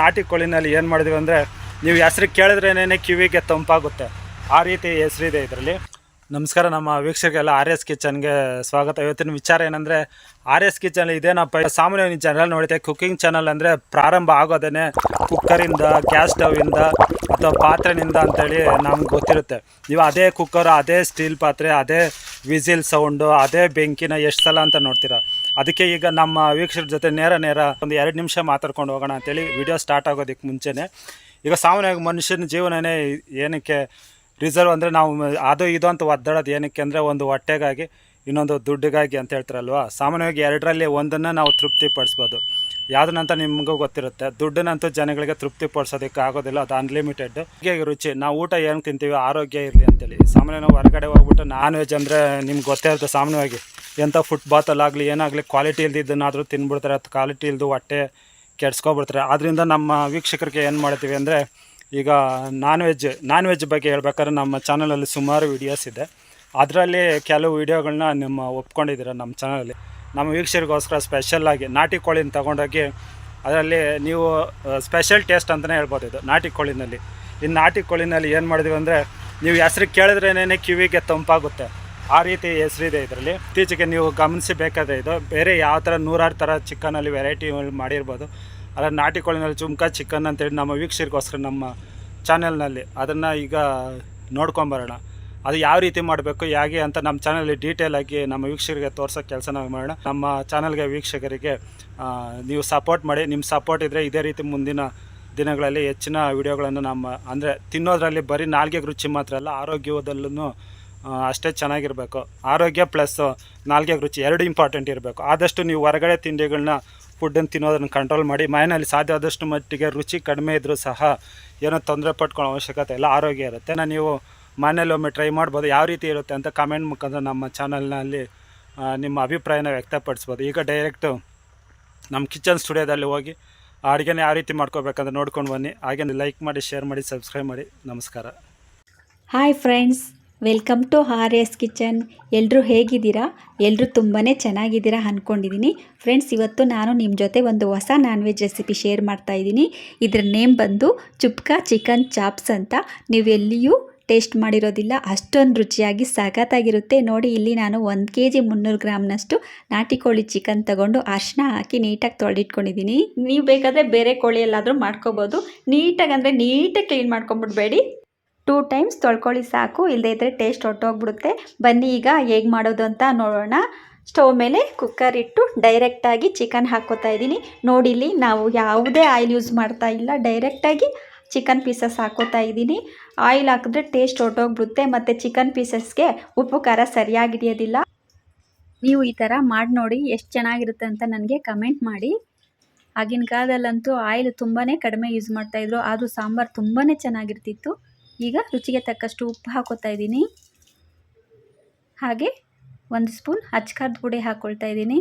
ನಾಟಿ ಕೋಳಿನಲ್ಲಿ ಏನು ಮಾಡಿದ್ವಿ ಅಂದರೆ ನೀವು ಹೆಸ್ರು ಕೇಳಿದ್ರೇನೇ ಕಿವಿಗೆ ತಂಪಾಗುತ್ತೆ. ಆ ರೀತಿ ಹೆಸರಿದೆ ಇದರಲ್ಲಿ. ನಮಸ್ಕಾರ, ನಮ್ಮ ವೀಕ್ಷಕರೆಲ್ಲ ಆರ್ ಎಸ್ ಕಿಚನ್ಗೆ ಸ್ವಾಗತ. ಇವತ್ತಿನ ವಿಚಾರ ಏನಂದರೆ ಆರ್ ಎಸ್ ಕಿಚನ್ ಇದೇನಪ್ಪ ಸಾಮಾನ್ಯವಾಗಿ ಚಾನಲ್ ನೋಡಿದೆ ಕುಕ್ಕಿಂಗ್ ಚಾನಲ್ ಅಂದರೆ ಪ್ರಾರಂಭ ಆಗೋದೇ ಕುಕ್ಕರಿಂದ ಗ್ಯಾಸ್ ಸ್ಟವಿಂದ ಅಥವಾ ಪಾತ್ರೆನಿಂದ ಅಂತೇಳಿ ನಮ್ಗೆ ಗೊತ್ತಿರುತ್ತೆ. ನೀವು ಅದೇ ಕುಕ್ಕರ್ ಅದೇ ಸ್ಟೀಲ್ ಪಾತ್ರೆ, ಅದೇ ವಿಸಿಲ್ ಸೌಂಡು ಅದೇ ಬೆಂಕಿನ ಎಷ್ಟು ಸಲ ಅಂತ ನೋಡ್ತೀರಾ? ಅದಕ್ಕೆ ಈಗ ನಮ್ಮ ವೀಕ್ಷಕರ ಜೊತೆ ನೇರ ನೇರ ಒಂದು ಎರಡು ನಿಮಿಷ ಮಾತಾಡ್ಕೊಂಡು ಹೋಗೋಣ ಅಂತೇಳಿ ವಿಡಿಯೋ ಸ್ಟಾರ್ಟ್ ಆಗೋದಕ್ಕೆ ಮುಂಚೆನೇ. ಈಗ ಸಾಮಾನ್ಯವಾಗಿ ಮನುಷ್ಯನ ಜೀವನನೇ ಏನಕ್ಕೆ ರಿಸರ್ವ್ ಅಂದರೆ ನಾವು ಅದು ಇದು ಅಂತ ಒದ್ದಾಡೋದು ಏನಕ್ಕೆ ಅಂದರೆ ಒಂದು ಹೊಟ್ಟೆಗಾಗಿ, ಇನ್ನೊಂದು ದುಡ್ಡಿಗಾಗಿ ಅಂತ ಹೇಳ್ತಾರಲ್ವಾ? ಸಾಮಾನ್ಯವಾಗಿ ಎರಡರಲ್ಲಿ ಒಂದನ್ನು ನಾವು ತೃಪ್ತಿ ಪಡಿಸ್ಬೋದು ಯಾವುದನ್ನಂತ ನಿಮಗೂ ಗೊತ್ತಿರುತ್ತೆ. ದುಡ್ಡನ್ನಂತೂ ಜನಗಳಿಗೆ ತೃಪ್ತಿ ಪಡಿಸೋದಕ್ಕೆ ಆಗೋದಿಲ್ಲ, ಅದು ಅನ್ಲಿಮಿಟೆಡ್ ಹೀಗೆ ರುಚಿ, ನಾವು ಊಟ ಏನು ತಿಂತೀವಿ ಆರೋಗ್ಯ ಇರಲಿ ಅಂತೇಳಿ. ಸಾಮಾನ್ಯ ಹೊರಗಡೆ ಹೋಗ್ಬಿಟ್ಟು ನಾನ್ ವೆಜ್ ಅಂದರೆ ನಿಮ್ಗೆ ಗೊತ್ತೇ ಇರುತ್ತೆ ಸಾಮಾನ್ಯವಾಗಿ. ಎಂಥ ಫುಟ್ಬಾತಲ್ಲಾಗಲಿ ಏನಾಗಲಿ ಕ್ವಾಲಿಟಿ ಇಲ್ದಿದ್ದನ್ನಾದರೂ ತಿನ್ಬಿಡ್ತಾರೆ, ಅದು ಕ್ವಾಲಿಟಿ ಇಲ್ದು ಹೊಟ್ಟೆ ಕೆಡ್ಸ್ಕೊಬಿಡ್ತಾರೆ. ಆದ್ದರಿಂದ ನಮ್ಮ ವೀಕ್ಷಕರಿಗೆ ಏನು ಮಾಡ್ತೀವಿ ಅಂದರೆ, ಈಗ ನಾನ್ ವೆಜ್ ನಾನ್ ವೆಜ್ ಬಗ್ಗೆ ಹೇಳ್ಬೇಕಾದ್ರೆ ನಮ್ಮ ಚಾನಲಲ್ಲಿ ಸುಮಾರು ವೀಡಿಯೋಸ್ ಇದೆ. ಅದರಲ್ಲಿ ಕೆಲವು ವೀಡಿಯೋಗಳನ್ನ ನಿಮ್ಮ ಒಪ್ಕೊಂಡಿದ್ದೀರ ನಮ್ಮ ಚಾನಲಲ್ಲಿ ನಮ್ಮ ವೀಕ್ಷಕರಿಗೋಸ್ಕರ ಸ್ಪೆಷಲ್ಲಾಗಿ ನಾಟಿ ಕೋಳಿನ ತೊಗೊಂಡೋಗಿ ಅದರಲ್ಲಿ ನೀವು ಸ್ಪೆಷಲ್ ಟೇಸ್ಟ್ ಅಂತಲೇ ಹೇಳ್ಬೋದು ಇದು, ನಾಟಿ ಕೋಳಿನಲ್ಲಿ. ಇನ್ನು ನಾಟಿ ಕೋಳಿನಲ್ಲಿ ಏನು ಮಾಡಿದ್ವಿ ಅಂದರೆ, ನೀವು ಹೆಸ್ರಿಗೆ ಕೇಳಿದ್ರೇನೇ ಕಿವಿಗೆ ತಂಪಾಗುತ್ತೆ. ಆ ರೀತಿ ಹೆಸರಿದೆ ಇದರಲ್ಲಿ. ಇತ್ತೀಚೆಗೆ ನೀವು ಗಮನಿಸಬೇಕಾದ್ರೆ ಇದು ಬೇರೆ ಯಾವ ಥರ ನೂರಾರು ಥರ ಚಿಕನಲ್ಲಿ ವೆರೈಟಿ ಮಾಡಿರ್ಬೋದು. ಅದರ ನಾಟಿ ಕೋಳಿನಲ್ಲಿ ಚುಮ್ಕ ಚಿಕನ್ ಅಂತೇಳಿ ನಮ್ಮ ವೀಕ್ಷಕರಿಗೋಸ್ಕರ ನಮ್ಮ ಚಾನೆಲ್ನಲ್ಲಿ. ಅದನ್ನು ಈಗ ನೋಡ್ಕೊಂಬರೋಣ. ಅದು ಯಾವ ರೀತಿ ಮಾಡಬೇಕು, ಹೇಗೆ ಅಂತ ನಮ್ಮ ಚಾನಲಲ್ಲಿ ಡೀಟೇಲ್ ಆಗಿ ನಮ್ಮ ವೀಕ್ಷಕರಿಗೆ ತೋರ್ಸೋ ಕೆಲಸ ನಾವು ಮಾಡೋಣ. ನಮ್ಮ ಚಾನಲ್ಗೆ ವೀಕ್ಷಕರಿಗೆ ನೀವು ಸಪೋರ್ಟ್ ಮಾಡಿ. ನಿಮ್ಮ ಸಪೋರ್ಟ್ ಇದ್ದರೆ ಇದೇ ರೀತಿ ಮುಂದಿನ ದಿನಗಳಲ್ಲಿ ಹೆಚ್ಚಿನ ವಿಡಿಯೋಗಳನ್ನು ನಮ್ಮ, ಅಂದರೆ ತಿನ್ನೋದರಲ್ಲಿ ಬರೀ ನಾಲ್ಗೆಗೆ ರುಚಿ ಮಾತ್ರ ಅಲ್ಲ, ಆರೋಗ್ಯದಲ್ಲೂ ಅಷ್ಟೇ ಚೆನ್ನಾಗಿರಬೇಕು. ಆರೋಗ್ಯ ಪ್ಲಸ್ ನಾಲ್ಕೇ ರುಚಿ ಎರಡು ಇಂಪಾರ್ಟೆಂಟ್ ಇರಬೇಕು. ಆದಷ್ಟು ನೀವು ಹೊರಗಡೆ ತಿಂಡಿಗಳನ್ನ ಫುಡ್ಡನ್ನು ತಿನ್ನೋದನ್ನು ಕಂಟ್ರೋಲ್ ಮಾಡಿ, ಮನೆಯಲ್ಲಿ ಸಾಧ್ಯ ಆದಷ್ಟು ಮಟ್ಟಿಗೆ ರುಚಿ ಕಡಿಮೆ ಇದ್ದರೂ ಸಹ ಏನೋ ತೊಂದರೆ ಪಟ್ಕೊಳ್ಳೋ ಅವಶ್ಯಕತೆ ಇಲ್ಲ, ಆರೋಗ್ಯ ಇರುತ್ತೆ. ನಾನು ನೀವು ಮನೇಲಿ ಒಮ್ಮೆ ಟ್ರೈ ಮಾಡ್ಬೋದು, ಯಾವ ರೀತಿ ಇರುತ್ತೆ ಅಂತ ಕಮೆಂಟ್ ಮುಖಾಂತರ ನಮ್ಮ ಚಾನಲ್ನಲ್ಲಿ ನಿಮ್ಮ ಅಭಿಪ್ರಾಯನ ವ್ಯಕ್ತಪಡಿಸ್ಬೋದು. ಈಗ ಡೈರೆಕ್ಟು ನಮ್ಮ ಕಿಚನ್ ಸ್ಟುಡಿಯೋದಲ್ಲಿ ಹೋಗಿ ಅಡುಗೆನ ಯಾವ ರೀತಿ ಮಾಡ್ಕೋಬೇಕಂತ ನೋಡ್ಕೊಂಡು ಬನ್ನಿ. ಹಾಗೆ ಲೈಕ್ ಮಾಡಿ ಶೇರ್ ಮಾಡಿ ಸಬ್ಸ್ಕ್ರೈಬ್ ಮಾಡಿ. ನಮಸ್ಕಾರ. Hi friends welcome to R S Kitchen. ಎಲ್ಲರೂ ಹೇಗಿದ್ದೀರಾ? ಎಲ್ಲರೂ ತುಂಬಾ ಚೆನ್ನಾಗಿದ್ದೀರಾ ಅಂದ್ಕೊಂಡಿದ್ದೀನಿ ಫ್ರೆಂಡ್ಸ್, ಇವತ್ತು ನಾನು ನಿಮ್ಮ ಜೊತೆ ಒಂದು ಹೊಸ ನಾನ್ ವೆಜ್ ರೆಸಿಪಿ ಶೇರ್ ಮಾಡ್ತಾ ಇದ್ದೀನಿ. ಇದರ ನೇಮ್ ಬಂದು ಚುಪ್ಕಾ ಚಿಕನ್ ಚಾಪ್ಸ್ ಅಂತ. ನೀವು ಎಲ್ಲಿಯೂ ಟೇಸ್ಟ್ ಮಾಡಿರೋದಿಲ್ಲ. ಅಷ್ಟೊಂದು ರುಚಿಯಾಗಿ ಸಖತ್ತಾಗಿರುತ್ತೆ ನೋಡಿ, ಇಲ್ಲಿ ನಾನು ಒಂದು ಕೆ ಜಿ ಮುನ್ನೂರು ಗ್ರಾಮ್ನಷ್ಟು ನಾಟಿ ಕೋಳಿ ಚಿಕನ್ ತಗೊಂಡು ಅರ್ಶಿನ ಹಾಕಿ ನೀಟಾಗಿ ತೊಳೆದಿಟ್ಕೊಂಡಿದ್ದೀನಿ ನೀವು ಬೇಕಾದರೆ ಬೇರೆ ಕೋಳಿ ಎಲ್ಲಾದರೂ ಮಾಡ್ಕೋಬೋದು. ನೀಟಾಗಿ ಅಂದರೆ ನೀಟಾಗಿ ಕ್ಲೀನ್ ಮಾಡ್ಕೊಂಬಿಡ್ಬೇಡಿ. ಟೂ ಟೈಮ್ಸ್ ತೊಳ್ಕೊಳ್ಳಿ ಸಾಕು ಇಲ್ಲದೇ ಇದ್ದರೆ ಟೇಸ್ಟ್ ಹೊಟ್ಟೋಗ್ಬಿಡುತ್ತೆ ಬನ್ನಿ ಈಗ ಹೇಗೆ ಮಾಡೋದು ಅಂತ ನೋಡೋಣ. ಸ್ಟವ್ ಮೇಲೆ ಕುಕ್ಕರ್ ಇಟ್ಟು ಡೈರೆಕ್ಟಾಗಿ ಚಿಕನ್ ಹಾಕ್ಕೋತಾ ಇದ್ದೀನಿ. ನೋಡಿಲಿ ನಾವು ಯಾವುದೇ ಆಯಿಲ್ ಯೂಸ್ ಮಾಡ್ತಾ ಇಲ್ಲ. ಡೈರೆಕ್ಟಾಗಿ ಚಿಕನ್ ಪೀಸಸ್ ಹಾಕೋತಾ ಇದ್ದೀನಿ. ಆಯಿಲ್ ಹಾಕಿದ್ರೆ ಟೇಸ್ಟ್ ಹೊಟ್ಟೋಗ್ಬಿಡುತ್ತೆ ಮತ್ತು ಚಿಕನ್ ಪೀಸಸ್ಗೆ ಉಪ್ಪು, ಖಾರ ಸರಿಯಾಗಿ ಹಿಡಿಯೋದಿಲ್ಲ. ನೀವು ಈ ಥರ ಮಾಡಿ ನೋಡಿ ಎಷ್ಟು ಚೆನ್ನಾಗಿರುತ್ತೆ ಅಂತ ನನಗೆ ಕಮೆಂಟ್ ಮಾಡಿ. ಆಗಿನ ಕಾಲದಲ್ಲಂತೂ ಆಯಿಲ್ ತುಂಬಾ ಕಡಿಮೆ ಯೂಸ್ ಮಾಡ್ತಾಯಿದ್ರು ಆದರೂ ಸಾಂಬಾರು ತುಂಬಾ ಚೆನ್ನಾಗಿರ್ತಿತ್ತು. ಈಗ ರುಚಿಗೆ ತಕ್ಕಷ್ಟು ಉಪ್ಪು ಹಾಕೋತಾ ಇದ್ದೀನಿ. ಹಾಗೆ ಒಂದು ಸ್ಪೂನ್ ಅಚ್ಕಾರದ ಪುಡಿ ಹಾಕ್ಕೊಳ್ತಾ ಇದ್ದೀನಿ.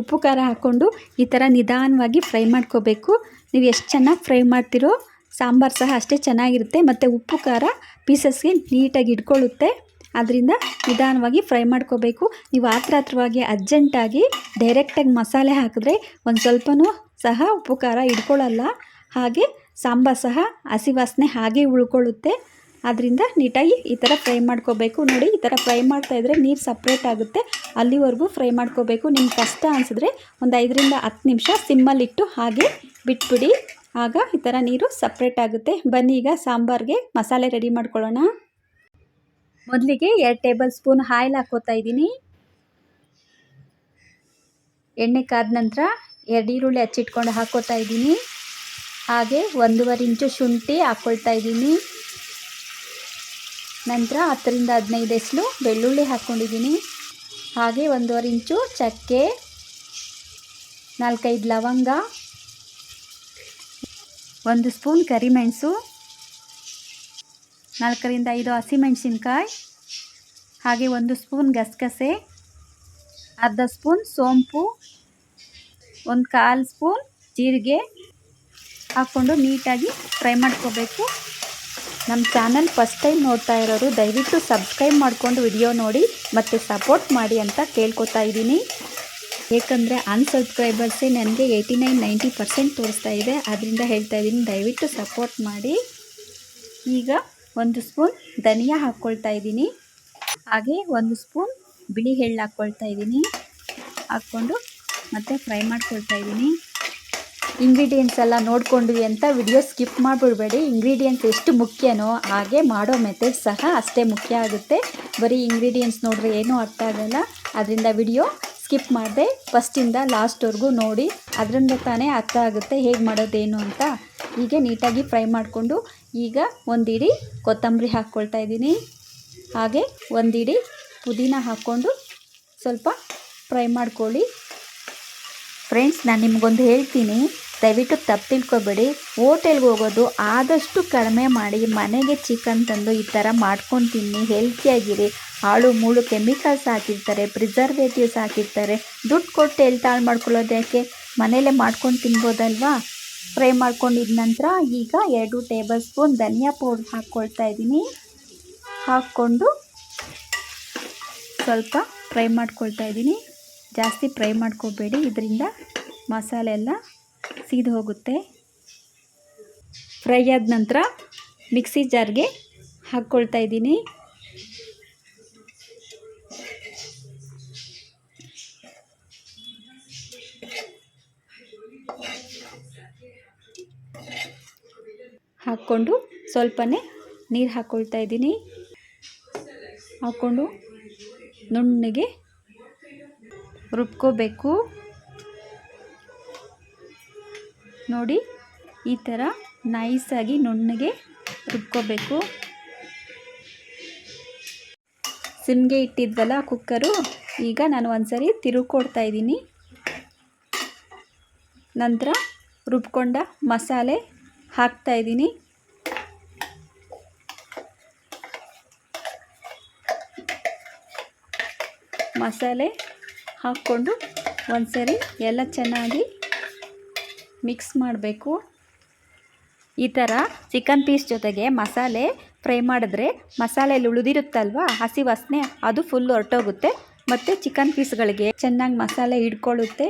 ಉಪ್ಪು ಖಾರ ಹಾಕ್ಕೊಂಡು ಈ ಥರ ನಿಧಾನವಾಗಿ ಫ್ರೈ ಮಾಡ್ಕೋಬೇಕು. ನೀವು ಎಷ್ಟು ಚೆನ್ನಾಗಿ ಫ್ರೈ ಮಾಡ್ತೀರೋ ಸಾಂಬಾರು ಸಹ ಅಷ್ಟೇ ಚೆನ್ನಾಗಿರುತ್ತೆ. ಮತ್ತು ಉಪ್ಪು ಖಾರ ಪೀಸಸ್ಗೆ ನೀಟಾಗಿ ಇಟ್ಕೊಳ್ಳುತ್ತೆ. ಅದರಿಂದ ನಿಧಾನವಾಗಿ ಫ್ರೈ ಮಾಡ್ಕೋಬೇಕು. ನೀವು ಆತ್ರ ಹತ್ರವಾಗಿ ಅರ್ಜೆಂಟಾಗಿ ಡೈರೆಕ್ಟಾಗಿ ಮಸಾಲೆ ಹಾಕಿದ್ರೆ ಒಂದು ಸ್ವಲ್ಪನೂ ಸಹ ಉಪ್ಪು ಖಾರ ಇಟ್ಕೊಳ್ಳಲ್ಲ. ಹಾಗೆ ಸಾಂಬಾರು ಸಹ ಹಸಿ ವಾಸನೆ ಹಾಗೆ ಉಳ್ಕೊಳ್ಳುತ್ತೆ. ಆದ್ದರಿಂದ ನೀಟಾಗಿ ಈ ಥರ ಫ್ರೈ ಮಾಡ್ಕೋಬೇಕು. ನೋಡಿ, ಈ ಥರ ಫ್ರೈ ಮಾಡ್ತಾ ಇದ್ದರೆ ನೀರು ಸಪ್ರೇಟ್ ಆಗುತ್ತೆ. ಅಲ್ಲಿವರೆಗೂ ಫ್ರೈ ಮಾಡ್ಕೋಬೇಕು. ನಿಮ್ಗೆ ಕಷ್ಟ ಅನಿಸಿದ್ರೆ ಒಂದು ಐದರಿಂದ ಹತ್ತು ನಿಮಿಷ ಸಿಮ್ಮಲ್ಲಿಟ್ಟು ಹಾಗೆ ಬಿಟ್ಬಿಡಿ. ಆಗ ಈ ಥರ ನೀರು ಸಪ್ರೇಟ್ ಆಗುತ್ತೆ. ಬನ್ನಿ, ಈಗ ಸಾಂಬಾರಿಗೆ ಮಸಾಲೆ ರೆಡಿ ಮಾಡ್ಕೊಳ್ಳೋಣ. ಮೊದಲಿಗೆ ಎರಡು ಟೇಬಲ್ ಸ್ಪೂನ್ ಆಯಿಲ್ ಹಾಕೋತಾ ಇದ್ದೀನಿ. ಎಣ್ಣೆ ಕಾದ ನಂತರ ಎರಡು ಈರುಳ್ಳಿ ಹಚ್ಚಿಟ್ಕೊಂಡು ಹಾಕೋತಾ ಇದ್ದೀನಿ. ಹಾಗೆ ಒಂದೂವರೆ ಇಂಚು ಶುಂಠಿ ಹಾಕ್ಕೊಳ್ತಾ ಇದ್ದೀನಿ. ನಂತರ ಹತ್ತರಿಂದ ಹದಿನೈದು ಎಸ್ಲು ಬೆಳ್ಳುಳ್ಳಿ ಹಾಕ್ಕೊಂಡಿದ್ದೀನಿ ಹಾಗೆ ಒಂದೂವರೆ ಇಂಚು ಚಕ್ಕೆ, ನಾಲ್ಕೈದು ಲವಂಗ, ಒಂದು ಸ್ಪೂನ್ ಕರಿಮೆಣಸು, ನಾಲ್ಕರಿಂದ ಐದು ಹಸಿಮೆಣಸಿನ್ಕಾಯಿ, ಹಾಗೆ ಒಂದು ಸ್ಪೂನ್ ಗಸಗಸೆ, ಅರ್ಧ ಸ್ಪೂನ್ ಸೋಂಪು, ಒಂದು ಕಾಲು ಸ್ಪೂನ್ ಜೀರಿಗೆ ಹಾಕ್ಕೊಂಡು ನೀಟಾಗಿ ಫ್ರೈ ಮಾಡ್ಕೋಬೇಕು. ನಮ್ಮ ಚಾನಲ್ ಫಸ್ಟ್ ಟೈಮ್ ನೋಡ್ತಾ ಇರೋರು ದಯವಿಟ್ಟು ಸಬ್ಸ್ಕ್ರೈಬ್ ಮಾಡಿಕೊಂಡು ವಿಡಿಯೋ ನೋಡಿ ಮತ್ತು ಸಪೋರ್ಟ್ ಮಾಡಿ ಅಂತ ಕೇಳ್ಕೊತಾ ಇದ್ದೀನಿ. ಏಕೆಂದರೆ ಅನ್ಸಬ್ಸ್ಕ್ರೈಬರ್ಸೇ ನನಗೆ ಏಯ್ಟಿ ನೈನ್, ನೈಂಟಿ ಪರ್ಸೆಂಟ್ ತೋರಿಸ್ತಾ ಇದೆ. ಅದರಿಂದ ಹೇಳ್ತಾ ಇದ್ದೀನಿ ದಯವಿಟ್ಟು ಸಪೋರ್ಟ್ ಮಾಡಿ. ಈಗ ಒಂದು ಸ್ಪೂನ್ ಧನಿಯಾ ಹಾಕ್ಕೊಳ್ತಾ ಇದ್ದೀನಿ. ಹಾಗೆ ಒಂದು ಸ್ಪೂನ್ ಬಿಳಿ ಎಳ್ಳು ಹಾಕ್ಕೊಳ್ತಾ ಇದ್ದೀನಿ. ಹಾಕ್ಕೊಂಡು ಮತ್ತೆ ಫ್ರೈ ಮಾಡ್ಕೊಳ್ತಾ ಇದ್ದೀನಿ. ಇಂಗ್ರೀಡಿಯೆಂಟ್ಸ್ ಎಲ್ಲ ನೋಡ್ಕೊಂಡ್ವಿ ಅಂತ ವಿಡಿಯೋ ಸ್ಕಿಪ್ ಮಾಡಿಬಿಡ್ಬೇಡಿ. ಇಂಗ್ರೀಡಿಯೆಂಟ್ಸ್ ಎಷ್ಟು ಮುಖ್ಯನೋ ಹಾಗೆ ಮಾಡೋ ಮೆಥಡ್ ಸಹ ಅಷ್ಟೇ ಮುಖ್ಯ ಆಗುತ್ತೆ. ಬರೀ ಇಂಗ್ರೀಡಿಯೆಂಟ್ಸ್ ನೋಡಿದ್ರೆ ಏನೂ ಅರ್ಥ ಆಗಲ್ಲ. ಅದರಿಂದ ವಿಡಿಯೋ ಸ್ಕಿಪ್ ಮಾಡಿದೆ ಫಸ್ಟಿಂದ ಲಾಸ್ಟ್ವರೆಗೂ ನೋಡಿ. ಅದರಿಂದ ತಾನೇ ಅರ್ಥ ಆಗುತ್ತೆ ಹೇಗೆ ಮಾಡೋದೇನು ಅಂತ. ಹೀಗೆ ನೀಟಾಗಿ ಫ್ರೈ ಮಾಡಿಕೊಂಡು ಈಗ ಒಂದಿಡಿ ಕೊತ್ತಂಬರಿ ಹಾಕ್ಕೊಳ್ತಾ ಇದ್ದೀನಿ. ಹಾಗೆ ಒಂದಿಡಿ ಪುದೀನ ಹಾಕ್ಕೊಂಡು ಸ್ವಲ್ಪ ಫ್ರೈ ಮಾಡ್ಕೊಳ್ಳಿ. ಫ್ರೆಂಡ್ಸ್ ನಾನು ನಿಮಗೊಂದು ಹೇಳ್ತೀನಿ. ದಯವಿಟ್ಟು ತಪ್ಪು ತಿಳ್ಕೊಬೇಡಿ ಹೋಟೆಲ್ಗೆ ಹೋಗೋದು ಆದಷ್ಟು ಕಡಿಮೆ ಮಾಡಿ, ಮನೆಗೆ ಚಿಕನ್ ತಂದು ಈ ಥರ ಮಾಡ್ಕೊಂಡು ತಿನ್ನಿ ಹೆಲ್ತಿಯಾಗಿರಿ ಹಾಳು ಮೂಳು ಕೆಮಿಕಲ್ಸ್ ಹಾಕಿರ್ತಾರೆ ಪ್ರಿಸರ್ವೇಟಿವ್ಸ್ ಹಾಕಿರ್ತಾರೆ. ದುಡ್ಡು ಕೊಟ್ಟು ಎಲ್ಲಿ ತಾಳು ಮಾಡ್ಕೊಳ್ಳೋದು ಯಾಕೆ? ಮನೇಲೇ ಮಾಡ್ಕೊಂಡು ತಿನ್ಬೋದಲ್ವಾ? ಫ್ರೈ ಮಾಡ್ಕೊಂಡಿದ ನಂತರ ಈಗ ಎರಡು ಟೇಬಲ್ ಸ್ಪೂನ್ ಧನಿಯಾ ಪೌಡ್ರ್ ಹಾಕ್ಕೊಳ್ತಾ ಇದ್ದೀನಿ. ಹಾಕ್ಕೊಂಡು ಸ್ವಲ್ಪ ಫ್ರೈ ಮಾಡ್ಕೊಳ್ತಾ ಇದ್ದೀನಿ. ಜಾಸ್ತಿ ಫ್ರೈ ಮಾಡ್ಕೋಬೇಡಿ. ಇದರಿಂದ ಮಸಾಲೆ ಎಲ್ಲ ಸೀದು ಹೋಗುತ್ತೆ. ಫ್ರೈ ಆದ ನಂತರ ಮಿಕ್ಸಿ ಜಾರ್ಗೆ ಹಾಕ್ಕೊಳ್ತಾ ಇದ್ದೀನಿ. ಹಾಕ್ಕೊಂಡು ಸ್ವಲ್ಪನೇ ನೀರು ಹಾಕ್ಕೊಳ್ತಾ ಇದ್ದೀನಿ. ಹಾಕ್ಕೊಂಡು ನುಣ್ಣಗೆ ರುಬ್ಕೋಬೇಕು. ನೋಡಿ, ಈ ಥರ ನೈಸಾಗಿ ನುಣ್ಣಗೆ ರುಬ್ಕೋಬೇಕು. ಸಿಮ್ಗೆ ಇಟ್ಟಿದ್ವಲ್ಲ ಕುಕ್ಕರು ಈಗ ನಾನು ಒಂದ್ಸರಿ ತಿರುಗ್ಕೊಡ್ತಾ ಇದ್ದೀನಿ. ನಂತರ ರುಬ್ಕೊಂಡ ಮಸಾಲೆ ಹಾಕ್ತಾ ಇದ್ದೀನಿ. ಮಸಾಲೆ ಹಾಕ್ಕೊಂಡು ಒಂದ್ಸರಿ ಎಲ್ಲ ಚೆನ್ನಾಗಿ ಮಿಕ್ಸ್ ಮಾಡಬೇಕು. ಈ ಥರ ಚಿಕನ್ ಪೀಸ್ ಜೊತೆಗೆ ಮಸಾಲೆ ಫ್ರೈ ಮಾಡಿದ್ರೆ ಮಸಾಲೆಯಲ್ಲಿ ಉಳಿದಿರುತ್ತಲ್ವ? ಹಸಿ ವಾಸನೆ, ಅದು ಫುಲ್ ಹೊರಟೋಗುತ್ತೆ. ಮತ್ತು ಚಿಕನ್ ಪೀಸ್ಗಳಿಗೆ ಚೆನ್ನಾಗಿ ಮಸಾಲೆ ಹಿಡ್ಕೊಳ್ಳುತ್ತೆ.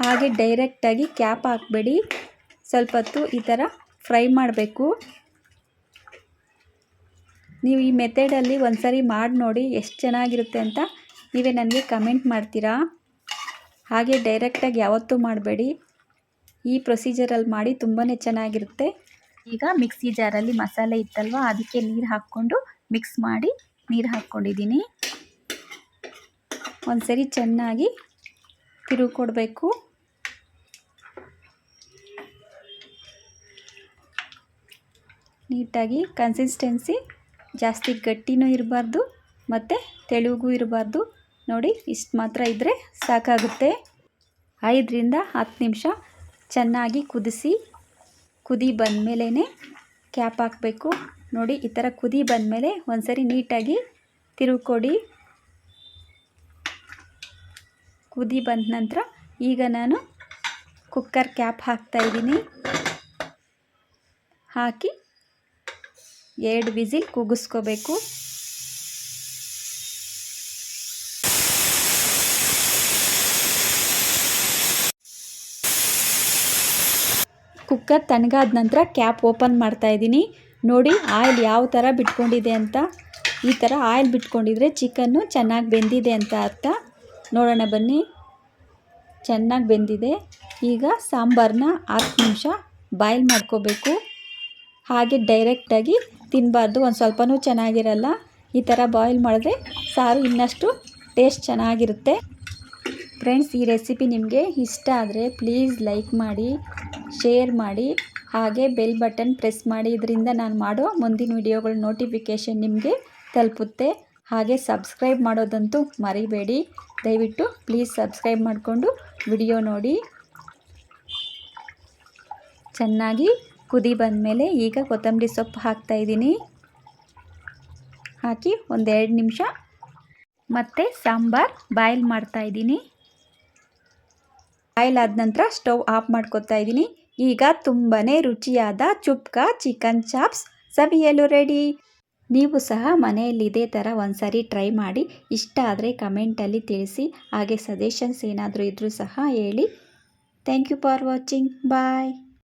ಹಾಗೆ ಡೈರೆಕ್ಟಾಗಿ ಕ್ಯಾಪ್ ಹಾಕಬೇಡಿ. ಸ್ವಲ್ಪ ಹೊತ್ತು ಈ ಥರ ಫ್ರೈ ಮಾಡಬೇಕು. ನೀವು ಈ ಮೆಥಡಲ್ಲಿ ಒಂದ್ಸರಿ ಮಾಡಿ ನೋಡಿ ಎಷ್ಟು ಚೆನ್ನಾಗಿರುತ್ತೆ ಅಂತ ನೀವೇ ನನಗೆ ಕಮೆಂಟ್ ಮಾಡ್ತೀರಾ? ಹಾಗೆ ಡೈರೆಕ್ಟಾಗಿ ಯಾವತ್ತೂ ಮಾಡಬೇಡಿ. ಈ ಪ್ರೊಸೀಜರಲ್ಲಿ ಮಾಡಿ ತುಂಬಾ ಚೆನ್ನಾಗಿರುತ್ತೆ. ಈಗ ಮಿಕ್ಸಿ ಜಾರಲ್ಲಿ ಮಸಾಲೆ ಇತ್ತಲ್ವ, ಅದಕ್ಕೆ ನೀರು ಹಾಕ್ಕೊಂಡು ಮಿಕ್ಸ್ ಮಾಡಿ ನೀರು ಹಾಕ್ಕೊಂಡಿದ್ದೀನಿ. ಒಂದ್ಸರಿ ಚೆನ್ನಾಗಿ ತಿರುವು ಕೊಡಬೇಕು ನೀಟಾಗಿ ಕನ್ಸಿಸ್ಟೆನ್ಸಿ ಜಾಸ್ತಿ ಗಟ್ಟಿನೂ ಇರಬಾರ್ದು, ಮತ್ತು ತೆಳುಗೂ ಇರಬಾರ್ದು. ನೋಡಿ, ಇಷ್ಟು ಮಾತ್ರ ಇದ್ದರೆ ಸಾಕಾಗುತ್ತೆ. ಐದರಿಂದ ಹತ್ತು ನಿಮಿಷ ಚೆನ್ನಾಗಿ ಕುದಿಸಿ, ಕುದಿ ಬಂದಮೇಲೇ ಕ್ಯಾಪ್ ಹಾಕಬೇಕು. ನೋಡಿ, ಈ ಥರ ಕುದಿ ಬಂದಮೇಲೆ ಒಂದ್ಸರಿ ನೀಟಾಗಿ ತಿರುಗ್ಕೊಡಿ. ಕುದಿ ಬಂದ ನಂತರ ಈಗ ನಾನು ಕುಕ್ಕರ್ ಕ್ಯಾಪ್ ಹಾಕ್ತಾಯಿದ್ದೀನಿ ಹಾಕಿ ಎರಡು ವಿಸಿಲ್ ಕೂಗಿಸ್ಕೋಬೇಕು ಕುಕ್ಕರ್ ತಣ್ಣಗಾದ ನಂತರ ಕ್ಯಾಪ್ ಓಪನ್ ಮಾಡ್ತಾ ಇದ್ದೀನಿ. ನೋಡಿ, ಆಯಿಲ್ ಯಾವ ಥರ ಬಿಟ್ಕೊಂಡಿದೆ ಅಂತ. ಈ ಥರ ಆಯಿಲ್ ಬಿಟ್ಕೊಂಡಿದ್ರೆ ಚಿಕನ್ನು ಚೆನ್ನಾಗಿ ಬೆಂದಿದೆ ಅಂತ ಅರ್ಥ. ನೋಡೋಣ ಬನ್ನಿ. ಚೆನ್ನಾಗಿ ಬೆಂದಿದೆ. ಈಗ ಸಾಂಬಾರನ್ನ ಹತ್ತು ನಿಮಿಷ ಬಾಯ್ಲ್ ಮಾಡ್ಕೋಬೇಕು. ಹಾಗೆ ಡೈರೆಕ್ಟಾಗಿ ತಿನ್ನಬಾರ್ದು ಒಂದು ಸ್ವಲ್ಪನೂ ಚೆನ್ನಾಗಿರಲ್ಲ. ಈ ಥರ ಬಾಯ್ಲ್ ಮಾಡಿದ್ರೆ ಸಾರು ಇನ್ನಷ್ಟು ಟೇಸ್ಟ್ ಚೆನ್ನಾಗಿರುತ್ತೆ. ಫ್ರೆಂಡ್ಸ್ ಈ ರೆಸಿಪಿ ನಿಮಗೆ ಇಷ್ಟ ಆದರೆ ಪ್ಲೀಸ್ ಲೈಕ್ ಮಾಡಿ ಶೇರ್ ಮಾಡಿ, ಹಾಗೆ ಬೆಲ್ ಬಟನ್ ಪ್ರೆಸ್ ಮಾಡಿ. ಇದರಿಂದ ನಾನು ಮಾಡೋ ಮುಂದಿನ ವಿಡಿಯೋಗಳ ನೋಟಿಫಿಕೇಷನ್ ನಿಮಗೆ ತಲುಪುತ್ತೆ. ಹಾಗೆ ಸಬ್ಸ್ಕ್ರೈಬ್ ಮಾಡೋದಂತೂ ಮರಿಬೇಡಿ. ದಯವಿಟ್ಟು ಪ್ಲೀಸ್ ಸಬ್ಸ್ಕ್ರೈಬ್ ಮಾಡಿಕೊಂಡು ವಿಡಿಯೋ ನೋಡಿ. ಚೆನ್ನಾಗಿ ಕುದಿ ಬಂದಮೇಲೆ ಈಗ ಕೊತ್ತಂಬರಿ ಸೊಪ್ಪು ಹಾಕ್ತಾಯಿದ್ದೀನಿ ಹಾಕಿ ಒಂದೆರಡು ನಿಮಿಷ. ಮತ್ತೆ ಸಾಂಬಾರು ಬಾಯ್ಲ್ ಮಾಡ್ತಾಯಿದ್ದೀನಿ ಬಾಯ್ಲ್ ಆದ ನಂತರ ಸ್ಟವ್ ಆಫ್ ಮಾಡ್ಕೊತಾ ಇದ್ದೀನಿ. ಈಗ ತುಂಬಾ ರುಚಿಯಾದ ಚುಪ್ಕ ಚಿಕನ್ ಚಾಪ್ಸ್ ಸವಿಯಲು ರೆಡಿ. ನೀವು ಸಹ ಮನೆಯಲ್ಲಿ ಇದೇ ಥರ ಒಂದ್ಸರಿ ಟ್ರೈ ಮಾಡಿ, ಇಷ್ಟ ಆದರೆ ಕಮೆಂಟಲ್ಲಿ ತಿಳಿಸಿ, ಹಾಗೆ ಸಜೆಷನ್ಸ್ ಏನಾದರೂ ಇದ್ದರೂ ಸಹ ಹೇಳಿ. Thank you for watching. Bye.